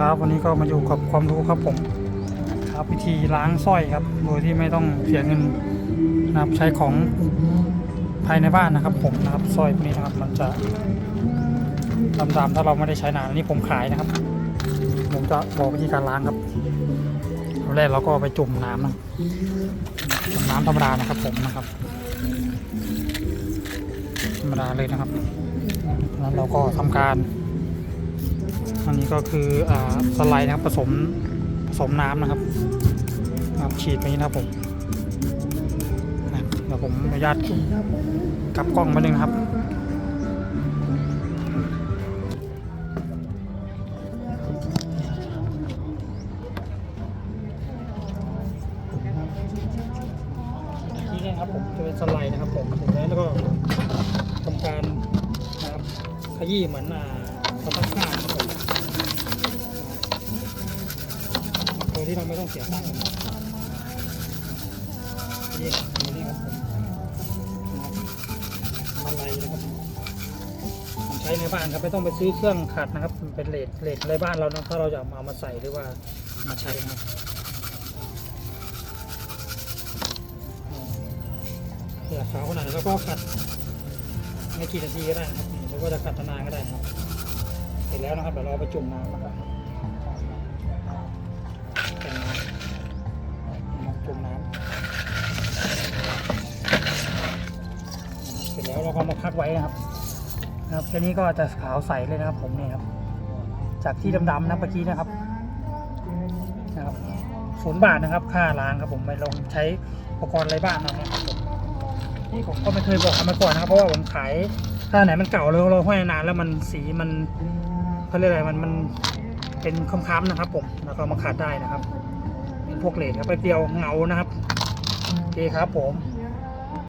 ครับวันนี้ก็มาอยู่กับความรู้ครับผมครับวิธีล้างสร้อยครับ โดยที่ไม่ต้องเสียเงินนะครับใช้ของภายในบ้านนะครับ ผมนะครับสร้อยพวกนี้นะครับ มันจะดำๆถ้าเราไม่ได้ใช้นานอันนี้ผมขายนะครับ ผมจะบอกวิธีการล้างครับแรกเราก็ไปจุ่มน้ำนะจุ่มน้ำธรรมดานะครับ ผมนะครับธรรมดาเลยนะครับแล้วเราก็ทำการ อันนี้ก็คืออ่าสไลด์นะครับผสมผสมน้ำนะครับครับฉีดไปนี้นะครับผมนะเดี๋ยวผมอนุญาตกลับกล้องมาหนึ่งครับนี่นะครับผมจะเป็นสไลด์นะครับผมแล้วแล้วก็ทำการนะครับขยี้เหมือนอ่าสปาซ่าครับผมโดย ที่เราไม่ต้องเสียตังค์ขยี้อย่างนี้ครับผมสไลด์นะครับผมใช้ในบ้านครับไม่ต้องไปซื้อเครื่องขัดนะครับมันเป็นเลทเลทในบ้านเรานะถ้าเราจะเอามาใส่หรือว่ามาใช้นะครับอยากขาวขนาดไหนแล้วก็ขัดไม่กี่นาทีก็ได้นะครับหรือว่าจะขัดนานๆก็ได้นะครับ เสร็จแล้วนะครับเดี๋ยวเราเอาไปจุ่มน้ำนะครับ เราก็มาพักไว้นะครับนะครับแค่นี้ก็จะขาวใสเลยนะครับ ผมเนี่ยครับ จากที่ดำๆนะเมื่อกี้นะครับนะครับศูนย์บาทนะครับ ค่าล้างครับผมไม่ลงใช้อุปกรณ์อะไรบ้างนะครับผมนี่ผมก็ไม่เคยบอกกันมาก่อนนะครับ เพราะว่าผมขายถ้าไหนมันเก่าแล้วเราห้อยนานแล้วมันสีมันเขาเรียกอะไรมันมันเป็นค้ำๆนะครับ ผมแล้วก็มาขัดได้นะครับ เป็นพวกเลนครับไปเดียวเงานะครับโอเคครับผม